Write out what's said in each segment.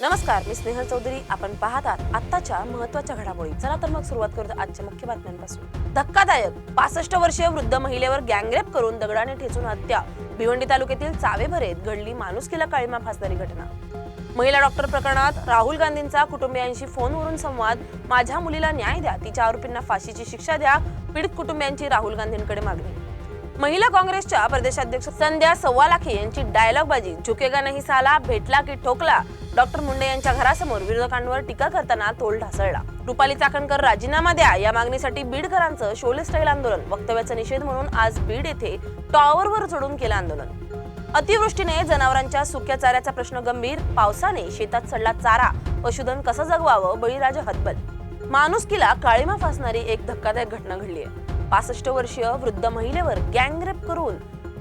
नमस्कार मी स्नेहल चौधरी. आपण पाहतात आत्ताच्या महत्त्वाच्या घडामोडी. चला तर मग सुरुवात करतो आजच्या मुख्य बातम्यांपासून. धक्कादायक. पासष्ट वर्षीय वृद्ध महिलेवर गँगरेप करून दगडाने ठेचून हत्या. भिवंडी तालुक्यातील चावेभरेत घडली माणुसकीला काळीमा फासणारी घटना. महिला डॉक्टर प्रकरणात राहुल गांधींचा कुटुंबियांशी फोनवरून संवाद. माझ्या मुलीला न्याय द्या. तिच्या आरोपींना फाशीची शिक्षा द्या. पीडित कुटुंबियांची राहुल गांधींकडे मागणी. महिला काँग्रेसच्या प्रदेशाध्यक्ष संध्या सव्वालाखे यांची डायलॉगबाजी. झुकेगा नाही साला भेटला की ठोकला. डॉक्टर मुंडे यांच्या घरासमोर विरोधकांवर टीका करताना तोल ढासळला. रुपाली चाकणकर राजीनामा द्या या मागणीसाठी बीडकरांचं शोले स्टाईल आंदोलन. वक्तव्याचा निषेध म्हणून आज बीड येथे टॉवरवर चढून केलं आंदोलन. अतिवृष्टीने जनावरांच्या सुक्या चाऱ्याचा प्रश्न गंभीर. पावसाने शेतात सडला चारा. पशुधन कसं जगवावं? बळीराजा हतबल. माणुसकीला काळीमा फासणारी एक धक्कादायक घटना घडली आहे पासष्ट वर्षीय वृद्ध महिलेवर गँगरेप करून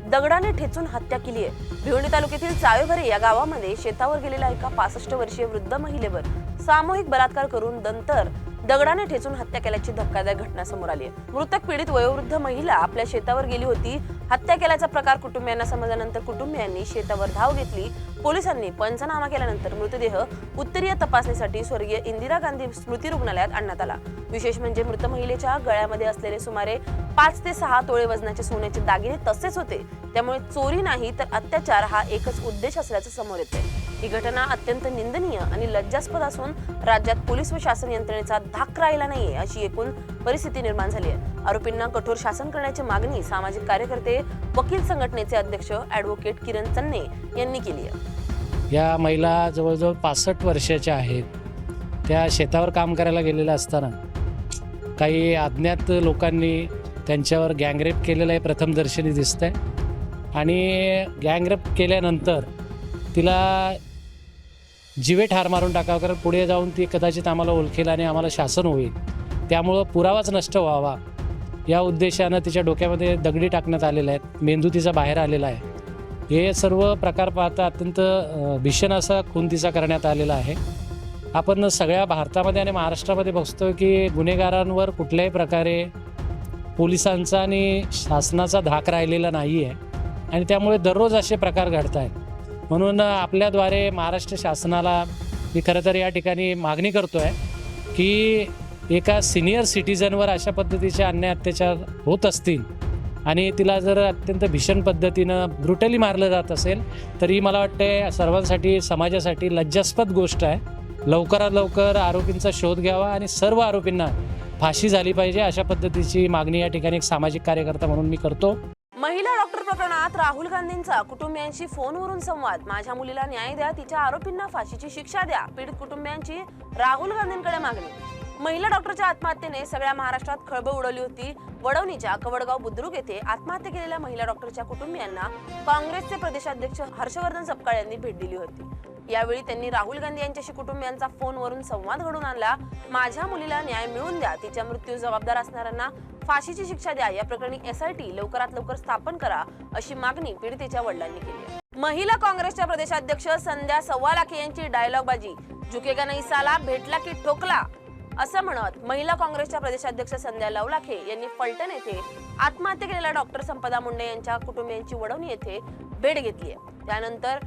दगडाने ठेचून हत्या केली आहे. भिवंडी तालुक्यातील चावेभरे या गावामध्ये शेतावर गेलेल्या एका पासष्ट वर्षीय वृद्ध महिलेवर सामूहिक बलात्कार करून नंतर दगडाने ठेचून हत्या केल्याची धक्कादायक घटना समोर आली आहे. मृतक पीडित वयोवृद्ध महिला आपल्या शेतावर गेली होती. हत्या केल्याचा प्रकार कुटुंबियांना समजल्यानंतर कुटुंबियांनी शेतावर धाव घेतली. पोलिसांनी पंचनामा केल्यानंतर मृतदेह उत्तरीय तपासणीसाठी स्वर्गीय इंदिरा गांधी स्मृती रुग्णालयात आणण्यात आला. विशेष म्हणजे मृत महिलेच्या गळ्यामध्ये असलेले सुमारे पाच ते सहा तोळे वजनाचे सोन्याचे दागिने तसेच होते. त्यामुळे चोरी नाही तर अत्याचार हा एकच उद्देश असल्याचं समोर येते ही घटना अत्यंत निंदनीय आणि लज्जास्पद असून राज्यात पोलीस व शासन यंत्रणेचा धाक राहिला नाहीये अशी एकूण परिस्थिती निर्माण झाली आहे. आरोपींना कठोर शासन करण्याची मागणी सामाजिक कार्यकर्ते वकील संघटनेचे अध्यक्ष ॲडव्होकेट किरण चन्ने यांनी केली आहे. या महिला जवळजवळ पासष्ट वर्षाच्या आहेत. त्या शेतावर काम करायला गेलेल्या असताना काही अज्ञात लोकांनी त्यांच्यावर गँगरेप केलेलं आहे प्रथमदर्शनी दिसतं आहे आणि गँगरेप केल्यानंतर तिला जिवे ठार मारून टाकावं कारण पुढे जाऊन ती कदाचित आम्हाला ओळखेल आणि आम्हाला शासन होईल. त्यामुळं पुरावाच नष्ट व्हावा. या उद्देशानं तिच्या डोक्यामध्ये दगडी टाकण्यात आलेल्या आहेत. मेंदू तिचा बाहेर आलेला आहे. हे सर्व प्रकार पाहता अत्यंत भीषण असा खून तिचा करण्यात आलेला आहे. आपण सगळ्या भारतामध्ये आणि महाराष्ट्रामध्ये बघतो की गुन्हेगारांवर कुठल्याही प्रकारे पोलिसांचा आणि शासनाचा धाक राहिलेला नाही आहे आणि त्यामुळे दररोज असे प्रकार घडत आहेत म्हणून आपल्याद्वारे महाराष्ट्र शासनाला मी खरं तर या ठिकाणी मागणी करतो आहे की एका सिनियर सिटीजनवर अशा पद्धतीचे अन्याय अत्याचार होत असतील आणि तिला जर अत्यंत भीषण पद्धतीनं ब्रुटली मारलं जात असेल तरी मला वाटते सर्वांसाठी समाजासाठी लज्जास्पद गोष्ट आहे. लवकरात लवकर आरोपींचा शोध घ्यावा आणि सर्व आरोपींना फाशी झाली पाहिजे अशा पद्धतीची मागणी या ठिकाणी एक सामाजिक कार्यकर्ता म्हणून मी करतो. महिला प्रकरणात राहुल गांधींचा कुटुंबियांशी फोनवरून संवाद. माझ्या मुलीला न्याय द्या तिच्या आरोपींना फाशीची शिक्षा द्या पीडित कुटुंबियांची राहुल गांधींकडे मागणी. महिला डॉक्टरच्या आत्महत्येने सगळ्या महाराष्ट्रात खळबळ उडवली होती. वडवणीच्या कवडगाव बुद्रुक येथे आत्महत्या केलेल्या महिला डॉक्टरच्या कुटुंबियांना काँग्रेसचे प्रदेशाध्यक्ष हर्षवर्धन सपकाळ यांनी भेट दिली होती. यावेळी त्यांनी राहुल गांधी यांच्याशी कुटुंबियांचा फोनवरून संवाद घडून आणला. माझ्या मुलीला न्याय मिळवून द्या तिच्या मृत्यू जबाबदार असणाऱ्यांना फाशीची शिक्षा द्या. या प्रकरणी एसआयटी लवकरात लवकर स्थापन करा अशी मागणी पीडितेच्या वडिलांनी केली महिला काँग्रेसच्या प्रदेशाध्यक्ष संध्या सव्वालाखे यांची डायलॉग बाजी झुकेगा नाही साला भेटला की ठोकला? असं म्हणत महिला काँग्रेसच्या प्रदेशाध्यक्ष संध्या लवलाखे यांनी फलटण येथे आत्महत्या केलेल्या डॉक्टर संपदा मुंडे यांच्या कुटुंबियांची वडवणी येथे भेट घेतली आहे. त्यानंतर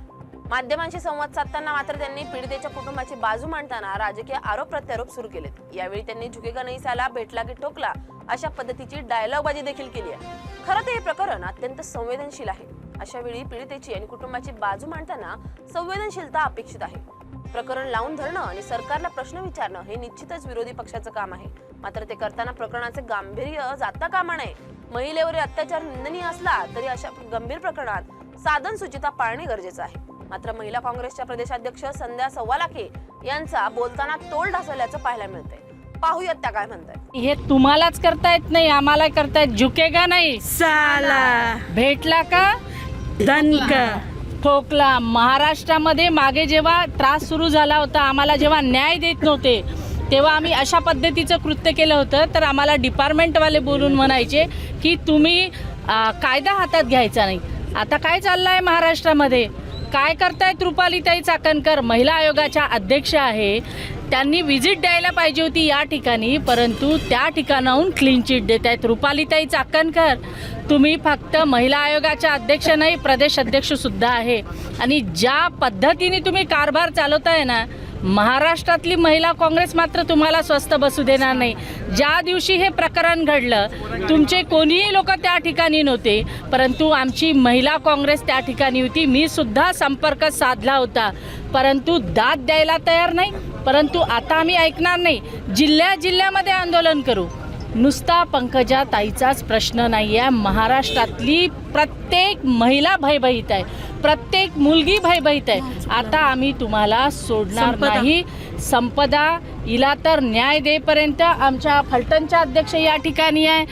माध्यमांशी संवाद साधताना मात्र त्यांनी पीडितेच्या कुटुंबाची बाजू मांडताना राजकीय आरोप प्रत्यारोप सुरू केलेत. यावेळी त्यांनी झुकेगा नाही साला भेटला की ठोकला? अशा पद्धतीची डायलॉगबाजी देखील केली आहे. खरं तर हे प्रकरण अत्यंत संवेदनशील आहे. अशा वेळी पीडितेची आणि कुटुंबाची बाजू मांडताना संवेदनशीलता अपेक्षित आहे. प्रकरण लावून धरणं आणि सरकारला प्रश्न विचारणं हे निश्चितच विरोधी पक्षाचं काम आहे. मात्र ते करताना प्रकरणाचे गांभीर्य जाता कामा नये. महिलेवर अत्याचार निंदनीय असला तरी अशा गंभीर प्रकरणात साधन सुचिता पाळणे गरजेचं आहे. मात्र महिला काँग्रेसच्या प्रदेशाध्यक्ष संध्या सव्वालाखे यांचा बोलताना तोल ढासळल्याचं पाहायला मिळतंय. पाहूयात त्या काय म्हणतात हे तुम्हालाच करता येत नाही आम्हाला करता येत झुकेगा नाही. साला. भेटला का? दणक ठोकला. महाराष्ट्रामध्ये मागे जेव्हा त्रास सुरू झाला होता आम्हाला जेव्हा न्याय देत नव्हते तेव्हा आम्ही अशा पद्धतीचं कृत्य केलं होतं तर आम्हाला डिपार्टमेंटवाले बोलून म्हणायचे की तुम्ही आ, कायदा हातात घ्यायचा नाही. आता काय चाललं आहे महाराष्ट्रामध्ये? काय करतायत रुपालीताई चाकणकर? महिला आयोगाच्या अध्यक्ष आहे. त्यांनी व्हिजिट द्यायला पाहिजे होती या ठिकाणी परंतु त्या ठिकाणाहून क्लीन चिट देत आहेत रुपालीताई चाकणकर. तुम्ही फक्त महिला आयोगाच्या अध्यक्ष नाही प्रदेश अध्यक्षसुद्धा आहे. आणि ज्या पद्धतीने तुम्ही कारभार चालवताय ना महाराष्ट्रातली महिला काँग्रेस मात्र तुम्हाला स्वस्त बसू देणार नाही. ज्या दिवशी हे प्रकरण घडलं तुमचे कोणीही लोक त्या ठिकाणी नव्हते परंतु आमची महिला काँग्रेस त्या ठिकाणी होती. मी सुद्धा संपर्क साधला होता परंतु दाद द्यायला तयार नाही. परंतु आता आम्ही ऐकणार नाही. जिल्ह्या जिल्ह्यामध्ये आंदोलन करू. नुसता पंकजा ताईचाच प्रश्न नाही आहे महाराष्ट्रातली प्रत्येक महिला भयभीत आहे. प्रत्येक मुलगी भयभीत आहे. आता आम्ही तुम्हाला सोडणार. नाही. संपदा हिला तर न्याय देपर्यंत आमच्या फलटणच्या अध्यक्ष या ठिकाणी आहे.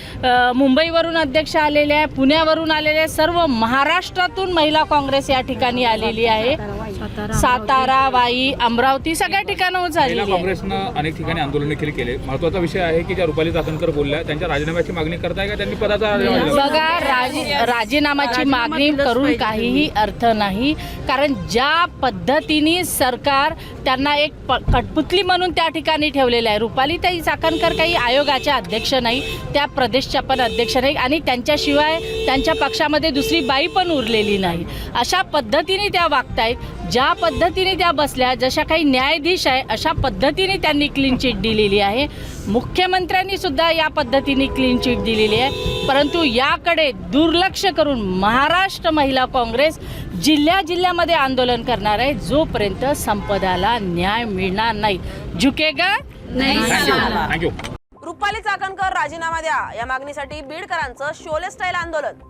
मुंबईवरून अध्यक्ष आलेले आहे. पुण्यावरून आलेले आहे. सर्व महाराष्ट्रातून महिला काँग्रेस या ठिकाणी आलेली आहे. सातारा वाई अमरावती सगळ्या ठिकाणाहून महिला आहे. काँग्रेसनं अनेक ठिकाणी आंदोलन देखील केले महत्त्वाचा विषय आहे की ज्या रुपाली चाकणकर बोलल्या त्यांच्या राजीनाम्याची मागणी करताय का? त्यांनी पदाचा राजीनामा दिला? बघा राजी राजीनामाची मागणी करून काहीही अर्थ नाही. कारण ज्या पद्धतीने सरकार त्यांना एक प- कठपुतली म्हणून त्या ठिकाणी ठेवलेलं आहे. रुपालीताई चाकणकर काही आयोगाच्या अध्यक्ष नाही त्या प्रदेशच्या पण अध्यक्ष नाही आणि त्यांच्याशिवाय त्यांच्या पक्षामध्ये दुसरी बाई पण उरलेली नाही. अशा पद्धतीने त्या वागतायत. ज्या पद्धतीने त्या बसल्या जशा काही न्यायाधीश आहे अशा पद्धतीने त्यांनी क्लीन चिट दिलेली आहे. मुख्यमंत्र्यांनी सुद्धा या पद्धतीने क्लीन चिट दिलेली आहे. परंतु याकडे दुर्लक्ष करून महाराष्ट्र महिला काँग्रेस जिल्ह्या जिल्ह्यामध्ये आंदोलन करणार आहे. जोपर्यंत संपदाला न्याय मिळणार नाही. झुकेगा? थँक्यू रुपाली चाकणकर राजीनामा द्या. या मागणीसाठी बीडकरांचं शोले स्टाईल आंदोलन.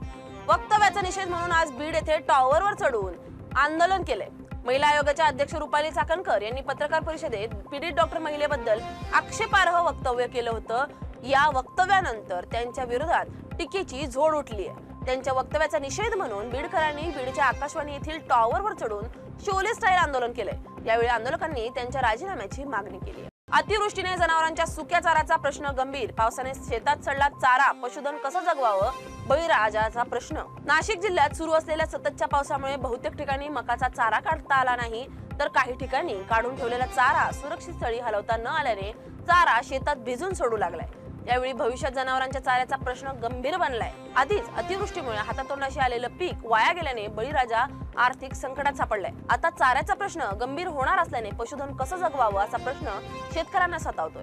वक्तव्याचा निषेध म्हणून आज बीड येथे टॉवरवर चढून आंदोलन केलंय. महिला आयोगाच्या अध्यक्ष रुपाली चाकणकर यांनी पत्रकार परिषदेत पीडित डॉक्टर महिलेबद्दल आक्षेपार्ह वक्तव्य केलं होतं. या वक्तव्यानंतर त्यांच्या विरोधात टीकेची झोड उठली आहे. त्यांच्या वक्तव्याचा निषेध म्हणून बीडकरांनी बीडच्या आकाशवाणी येथील टॉवरवर चढून शोले स्टाईल आंदोलन केलंय. यावेळी आंदोलकांनी त्यांच्या राजीनाम्याची मागणी केली अतिवृष्टीने जनावरांच्या सुक्या चाराचा प्रश्न गंभीर. पावसाने शेतात चढला चारा पशुधन कसं जगवावं? बळीराजाचा प्रश्न. नाशिक जिल्ह्यात सुरू असलेल्या सततच्या पावसामुळे बहुतेक ठिकाणी मकाचा चारा काढता आला नाही तर काही ठिकाणी काढून ठेवलेला चारा सुरक्षित स्थळी हलवता न आल्याने चारा शेतात भिजून सोडू लागलाय. यावेळी भविष्यात जनावरांच्या चाऱ्याचा प्रश्न गंभीर बनलाय. आधीच अतिवृष्टीमुळे हातातोंडाशी आलेलं पीक वाया गेल्याने बळीराजा आर्थिक संकटात सापडलाय. आता चाऱ्याचा प्रश्न गंभीर होणार असल्याने पशुधन कसं जगवावं असा प्रश्न शेतकऱ्यांना सतावतोय.